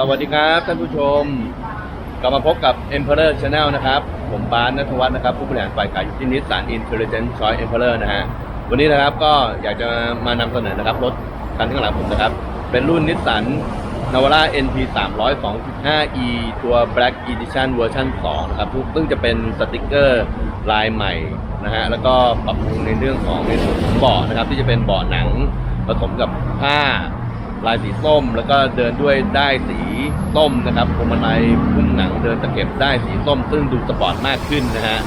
สวัสดีครับท่านผู้ชม กลับมาพบกับ Emperor Channel นะครับ ผมปานนัทวัฒน์นะครับ ผู้บริหารฝ่ายขายอยู่ที่นิสสัน Intelligent Choice Emperor นะฮะ วันนี้นะครับก็อยากจะมานำเสนอนะครับ รถคันข้างหลังผมนะครับ เป็นรุ่นนิสสันนาวาร่า NP 300 2.5e ตัว Black Edition เวอร์ชัน2นะครับซึ่งจะเป็นสติกเกอร์ลายใหม่นะฮะ แล้วก็ปรับปรุงในเรื่องของในส่วนของเบาะนะครับ ที่จะเป็นเบาะหนังผสมกับผ้า ลายสีส้ม แล้วก็เดินด้วยได้สีส้มนะครับพวงมาลัยพุ่มหนังเดินตะเข็บได้สีส้ม ซึ่งดูสปอร์ตมากขึ้นนะฮะ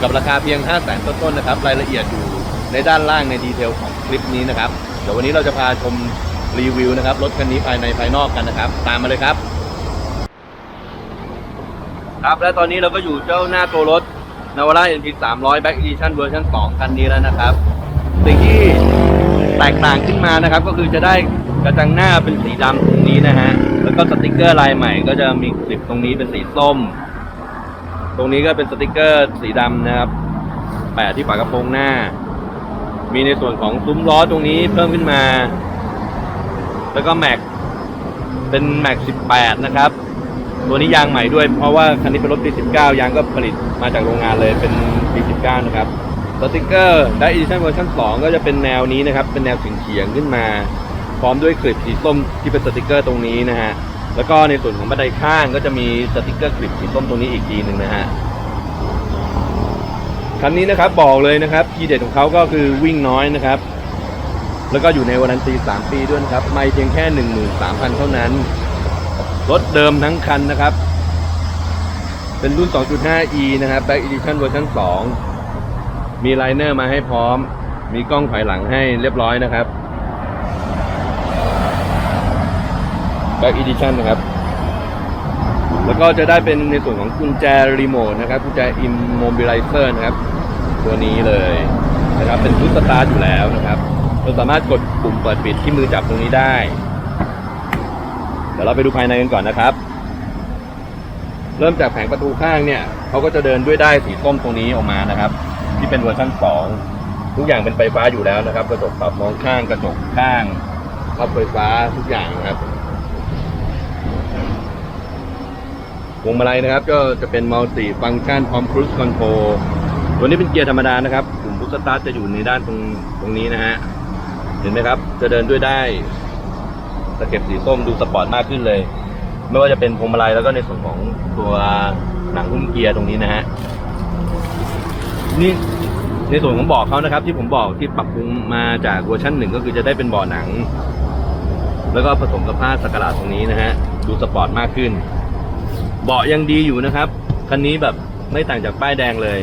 กับราคาเพียง 5 0 0 0 0 0ต้นๆนะครับรายละเอียดอยู่ในด้านล่างในดีเทลของคลิปนี้นะครับเดี๋ยววันนี้เราจะพาชมรีวิวนะครับรถคันนี้ภายในภายนอกกันนะครับ ตามมาเลยครับ ครับและตอนนี้เราก็อยู่เจ้าหน้าตัวรถ Navara NP 300 Back Edition เวอร์ชัน2คันนี้แล้วนะครับ สิ่งที่แตกต่างขึ้นมานะครับ ก็คือจะได้ ระจังหน้าเป็นสีดำตรงนี้นะฮะ แล้วก็สติกเกอร์ลายใหม่ก็จะมีคลิปตรงนี้เป็นสีส้ม ตรงนี้ก็เป็นสติกเกอร์สีดำนะครับ แปะที่ฝากระโปรงหน้า มีในส่วนของซุ้มล้อตรงนี้เพิ่มขึ้นมา แล้วก็แม็กเป็นแม็ก18 นะครับ ตัวนี้ยางใหม่ด้วย เพราะว่าคันนี้เป็นรถปี 19 ยางก็ผลิตมาจากโรงงานเลยเป็นปี19 นะครับ สติกเกอร์ได้อีดิชั่นเวอร์ชัน2ก็จะเป็นแนวนี้นะครับ เป็นแนวเฉียงๆขึ้นมา พร้อมด้วยคลิปสีส้มที่เป็นสติกเกอร์ตรงนี้นะฮะแล้วก็ในส่วนของบันไดข้างก็จะมีสติกเกอร์คลิปสีส้มตรงนี้อีกทีหนึ่งนะฮะคันนี้นะครับบอกเลยนะครับทีเด็ดของเขาก็คือวิ่งน้อยนะครับ แล้วก็อยู่ในวารันตี 3 ปีด้วยนะครับ ไม่เพียงแค่ 13,000 เท่านั้น รถเดิมทั้งคันนะครับ เป็นรุ่น 2.5e นะครับ Back Edition เวอร์ชัน2มีไลเนอร์มาให้พร้อม มีกล้องถอยหลังให้เรียบร้อยนะครับ Back Edition นะครับ แล้วก็จะได้เป็นในส่วนของกุญแจรีโมทนะครับ กุญแจ Immobilizer นะครับ ตัวนี้เลยนะครับ เป็นชุดสตาร์ทอยู่แล้วนะครับ เราสามารถกดปุ่มเปิดปิดที่มือจับตรงนี้ได้ เดี๋ยวเราไปดูภายในกันก่อนนะครับ เริ่มจากแผงประตูข้างเนี่ยเขาก็จะเดินด้วยได้สีส้มตรงนี้ออกมานะครับ ที่เป็นเวอร์ชัน2ทุกอย่างเป็นไฟฟ้าอยู่แล้วนะครับ กระจกปรับมองข้างกระจกข้างพับไฟฟ้าทุกอย่างนะครับ พวงมาลัยนะครับ ก็จะเป็นมัลติฟังก์ชันพร้อมครู i คอนโทรตัวนี้เป็นเกียร์ธรรมดานะครับปุ่มพุชสตาร์จะอยู่ในด้านตรงตรงนี้นะฮะเห็นไหมครับ จะเดินด้วยได้ตะเข็บสีส้มดูสปอร์ตมากขึ้นเลย ไม่ว่าจะเป็นพวงมาลัยแล้วก็ในส่วนของตัวหนังหุ้มเกียร์ตรงนี้นะฮะนี่ในส่วนของเบาะเขานะครับ ที่ผมบอกที่ปรับปรุงมาจากเวอร์ชันหนึ่งก็คือจะได้เป็นเบาะหนัง แล้วก็ผสมกับผ้าสกหลาดตรงนี้นะฮะดูสปอร์ตมากขึ้น เบาะยังดีอยู่นะครับ คันนี้แบบไม่ต่างจากป้ายแดงเลย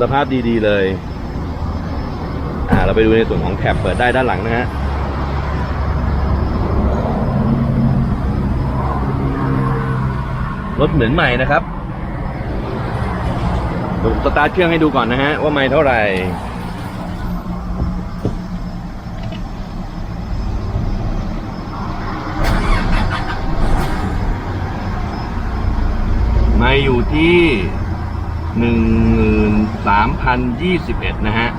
สภาพดีๆเลย อ่า เราไปดูในส่วนของแคปเปิดได้ด้านหลังนะฮะรถเหมือนใหม่นะครับดูสตาร์ทเครื่องให้ดูก่อนนะฮะ ว่าไม่เท่าไหร่ ม่อยู่ที่หนึ่งหมื่นสามพันยี่สิบเอ็ดนะฮะ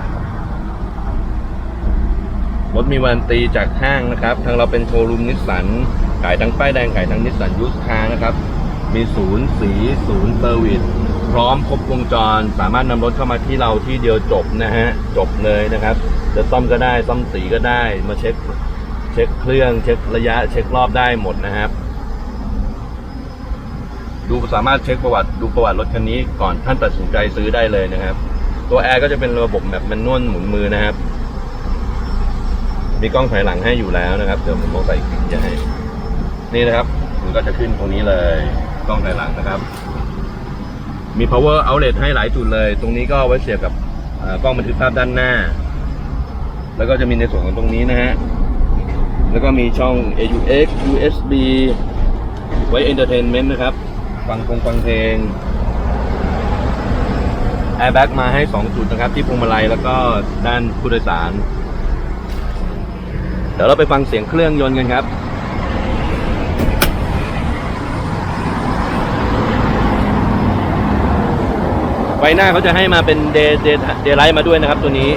รถมีวันตีจากห้างนะครับ ทางเราเป็นโชว์รูมนิสสัน ขายทั้งป้ายแดง ขายทั้งนิสสันยูสคาร์นะครับ มีศูนย์สีศูนย์เซอร์วิส พร้อมครบวงจร สามารถนำรถเข้ามาที่เราที่เดียวจบนะฮะ จบเลยนะครับ จะซ่อมก็ได้ ซ่อมสีก็ได้ มาเช็ค เช็คเครื่อง เช็คระยะ เช็ครอบได้หมดนะครับ ดูสามารถเช็คประวัติดูประวัติรถคันนี้ก่อนท่านตัดสินใจซื้อได้เลยนะครับ ตัวแอร์ก็จะเป็นระบบแบบแมนนวลหมุนมือนะครับ มีกล้องถอยหลังให้อยู่แล้วนะครับเดี๋ยวผมต้องใส่คลิปจะให้นี่นะครับมันก็จะขึ้นตรงนี้เลยกล้องถอยหลังนะครับ มี power outlet ให้หลายจุดเลย ตรงนี้ก็ไว้เสียบกับกล้องบันทึกภาพด้านหน้า แล้วก็จะมีในส่วนของตรงนี้นะฮะแล้วก็มีช่อง AUX USB ไว้ entertainment นะครับ ฟังคงฟังเพลง airbag มาให้ 2 จุดนะครับ ที่พวงมาลัยแล้วก็ด้านผู้โดยสาร เดี๋ยวเราไปฟังเสียงเครื่องยนต์กันครับไฟหน้าเขาจะให้มาเป็นเดย์เดย์เดย์ไลท์มาด้วยนะครับ ตัวนี้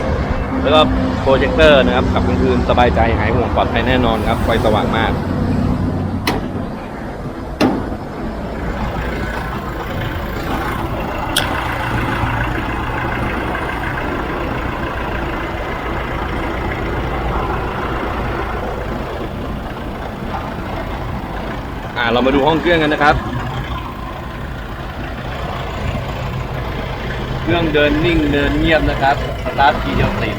แล้วก็โปรเจคเตอร์นะครับขับกลางคืนสบายใจหายห่วงปลอดภัยแน่นอนครับ ไฟสว่างมาก อ่าเรามาดูห้องเครื่องกันนะครับ เครื่องเดินนิ่งเดินเงียบนะครับสตาร์ททีเดียวติด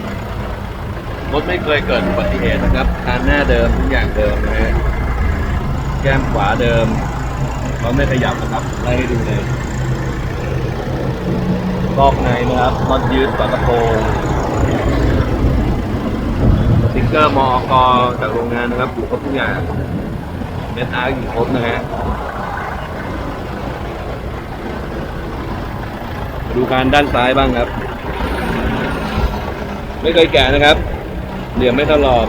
รถไม่เคยเกิดอุบัติเหตุนะครับคานหน้าเดิมทุกอย่างเดิมนะฮะแก้มขวาเดิมเขาไม่ขยับนะครับไล่ให้ดูเลยรอบในนะครับน็อตยืดฝากระโปรงสติ๊กเกอร์มอกจากโรงงานนะครับอยู่ครบทุกอย่าง เม็ดอาร์อยู่ครบนะฮะมาดูการด้านซ้ายบ้างครับ ไม่เคยแกะนะครับ เหลี่ยมไม่ตลอด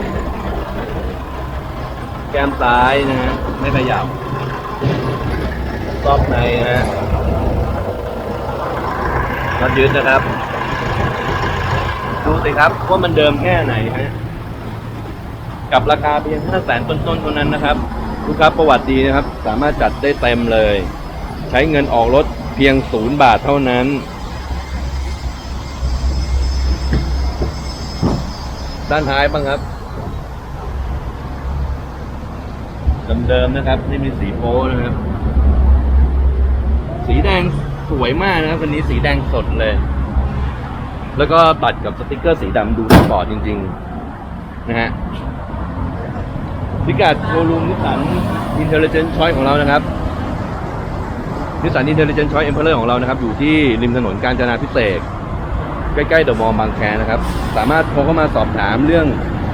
แก้มซ้ายนะฮะไม่ขยับรอบในนะฮะน็อตยืดนะครับ ดูสิครับว่ามันเดิมแค่ไหนฮะกับราคาเพียง5แสนต้นๆเท่านั้นนะครับ ลูกค้าประวัติดีนะครับ สามารถจัดได้เต็มเลย ใช้เงินออกรถเพียงศูนย์บาทเท่านั้น ด้านท้ายบ้างครับเดิมๆนะครับไม่มีสีโป้นะครับ สีแดงสวยมากนะครับวันนี้สีแดงสดเลย แล้วก็ตัดกับสติกเกอร์สีดำดูสปอร์ตจริง ๆ นะฮะ พิกัดโชว์รูมนิสสันอินเทลเจนต์ชอยของเรานะครับนิสสันอินเทลเจนต์ชอยเอ็มเพลเลอร์ของเรานะครับ อยู่ที่ริมถนนกาญจนาพิเศษใกล้ๆเดอะมอลล์บางแคนะครับ สามารถโทรเข้ามาสอบถามเรื่อง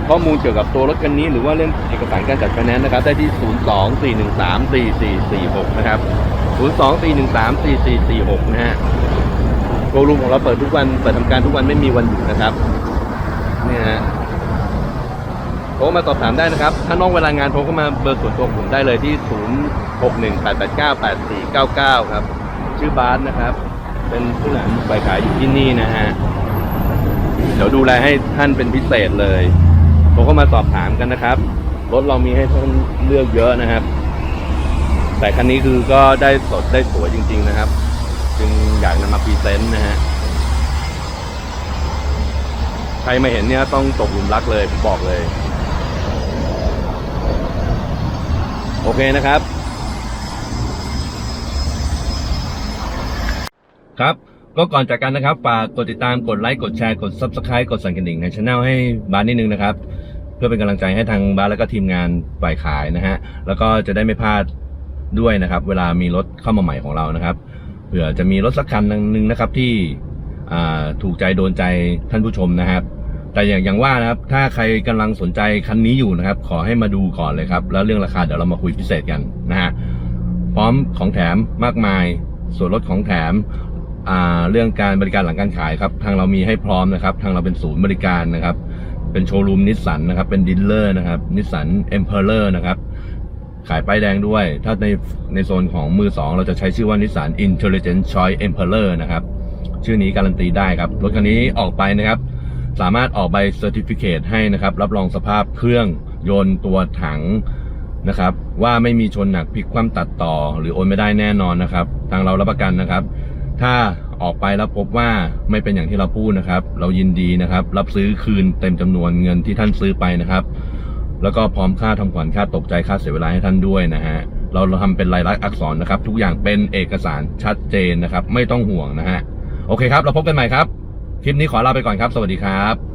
ข้อมูลเกี่ยวกับตัวรถคันนี้ หรือว่าเรื่องเอกสารการจัดไฟแนนนะครับ ได้ที่ 024134446 นะครับ 024134446 นะฮะโชว์รูมของเราเปิดทุกวัน เปิดทำการทุกวันไม่มีวันหยุดนะครับนี่ฮะ รมาสอบถามได้นะครับ ถ้านอกเวลางานโทรเข้ามาเบอร์ส่วนตัวผมได้เลยที่ 0618898499 ครับ ชื่อบาสนะครับ เป็นผู้หลังฝ่ายขายอยู่ที่นี่นะฮะ เดี๋ยวดูแลให้ท่านเป็นพิเศษเลยโทรเข้ามาสอบถามกันนะครับ รถเรามีให้ท่านเลือกเยอะนะครับ แต่คันนี้คือก็ได้สดได้สวยจริง ๆนะครับ จึงอยากนำมาพรีเซนต์นะฮะใครมาเห็นเนี่ยต้องตกหลุมรักเลยผมบอกเลย โอเคนะครับ ครับก็ก่อนจากกันนะครับฝากกดติดตามกดไลค์กดแชร์กด Subscribe กดสั่นกระดิ่งในช anel ให้บาสนิดนึงนะครับ เพื่อเป็นกำลังใจให้ทางบาสแล้วก็ทีมงานฝ่ายขายนะฮะแล้วก็จะได้ไม่พลาดด้วยนะครับ เวลามีรถเข้ามาใหม่ของเรานะครับเผื่อจะมีรถสักคันหนึ่งนะครับที่ถูกใจโดนใจท่านผู้ชมนะครับ แต่อย่างอย่างว่านะครับ ถ้าใครกำลังสนใจคันนี้อยู่นะครับ ขอให้มาดูก่อนเลยครับ แล้วเรื่องราคาเดี๋ยวเรามาคุยพิเศษกันนะฮะ พร้อมของแถมมากมาย ส่วนลดของแถมอ่าเรื่องการบริการหลังการขายครับ ทางเรามีให้พร้อมนะครับ ทางเราเป็นศูนย์บริการนะครับ เป็นโชว์รูมนิสสันนะครับ เป็นดีลเลอร์นะครับ นิสสันเอ็มเพลเลอร์นะครับ ขายป้ายแดงด้วย ถ้าในในโซนของมือสองเราจะใช้ชื่อว่านิสสัน Intelligent Choice Emperor นะครับ ชื่อนี้การันตีได้ครับ รถคันนี้ออกไปนะครับ สามารถออกใบเซอร์ติฟิเคให้นะครับ รับรองสภาพเครื่องยนต์ตัวถังนะครับ ว่าไม่มีชนหนักพลิกคว่ำตัดต่อ หรือโอนไม่ได้แน่นอนนะครับ ทางเรารับประกันนะครับ ถ้าออกไปแล้วพบว่าไม่เป็นอย่างที่เราพูดนะครับ เรายินดีนะครับ รับซื้อคืนเต็มจำนวนเงินที่ท่านซื้อไปนะครับ แล้วก็พร้อมค่าทำขวัญค่าตกใจค่าเสียเวลาให้ท่านด้วยนะฮะเราเราทำเป็นลายลักษณ์อักษรนะครับ ทุกอย่างเป็นเอกสารชัดเจนนะครับ ไม่ต้องห่วงนะฮะโอเคครับ เราพบกันใหม่ครับ คลิปนี้ขอลาไปก่อนครับ สวัสดีครับ